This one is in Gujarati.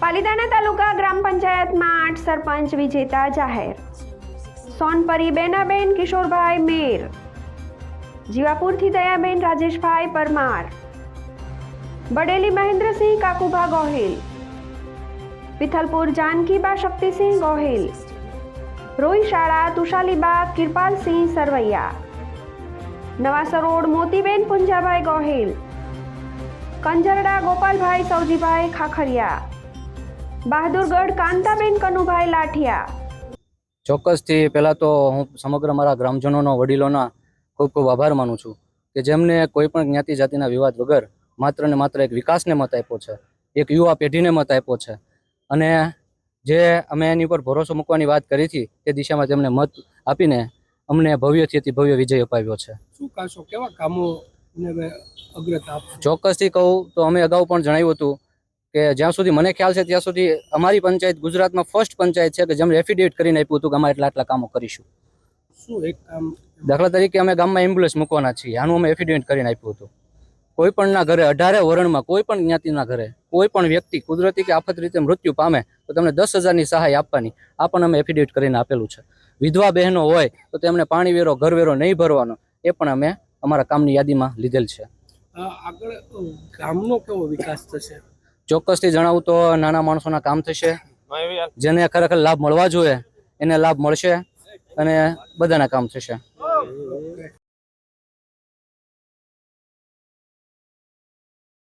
પાલીતાણા તાલુકા ગ્રામ પંચાયતમાં આઠ સરપંચ વિજેતા જાહેર. સોનપરી બેનાબેન, કિશોરભાઈ મેર. જીવાપુરથી દયાબેન, રાજેશભાઈ પરમાર. બડેલી મહેન્દ્રસિંહ, કાકુભા ગોહિલ. પિથલપુર જાનકીબા શક્તિસિંહ ગોહિલ. રોઈશાળા તુષાલીબા કિરપાલસિંહ સરવૈયા. નવાસરોડ મોતીબેન પુંજાભાઈ ગોહિલ. કંજરડા ગોપાલભાઈ સૌજીભાઈ ખાખરિયા. બહાદુરગઢ કાંતાબેન કનુભાઈ લાઠિયા. ચોક્કસથી પહેલાં તો હું સમગ્ર મારા ગ્રામજનોનો વડીલોના ખૂબ ખૂબ આભાર માનું છું કે જેમને કોઈ પણ જ્ઞાતિ જાતિના વિવાદ વગર માત્ર ને માત્ર એક વિકાસને મત આપ્યો છે એક યુવા પેઢીને મત આપ્યો છે. અને જે અમે એની ઉપર ભરોસો મૂકવાની વાત કરી હતી તે દિશામાં તેમને મત આપીને અમને ભવ્યથી અતિ ભવ્ય વિજય અપાવ્યો છે. શું કહેશો કેવા કામો ચોક્કસથી કહું તો અમે અગાઉ પણ જણાવ્યું હતું કે જ્યાં સુધી મને ખ્યાલ છે ત્યાં સુધી અમારી પંચાયત ગુજરાતમાં ફર્સ્ટ પંચાયત છે કે જેમણે એફિડેવિટ કરીને આપ્યું હતું કે અમારે એટલા આટલા કામો કરીશું. શું એક કામ દાખલા તરીકે અમે ગામમાં એમ્બ્યુલન્સ મૂકવાના છીએ આનું અમે એફિડેવિટ કરીને આપ્યું હતું. કોઈ પણના ઘરે અઢારે વરણમાં કોઈ પણ જ્ઞાતિના ઘરે કોઈ પણ વ્યક્તિ કુદરતી કે આફત રીતે મૃત્યુ પામે તો તમને દસ હજારની સહાય આપવાની આ પણ અમે એફિડેવિટ કરીને આપેલું છે. વિધવા બહેનો હોય તો તેમને પાણી વેરો ઘર વેરો નહીં ભરવાનો એ પણ અમે અમારા કામની યાદીમાં લીધેલ છે. આગળ ગામનો કેવો વિકાસ થશે? ચોક્કસથી જણાવું તો નાના માણસોના કામ થશે. જેને ખરેખર લાભ મળવા જોઈએ એને લાભ મળશે અને બધાના કામ થશે.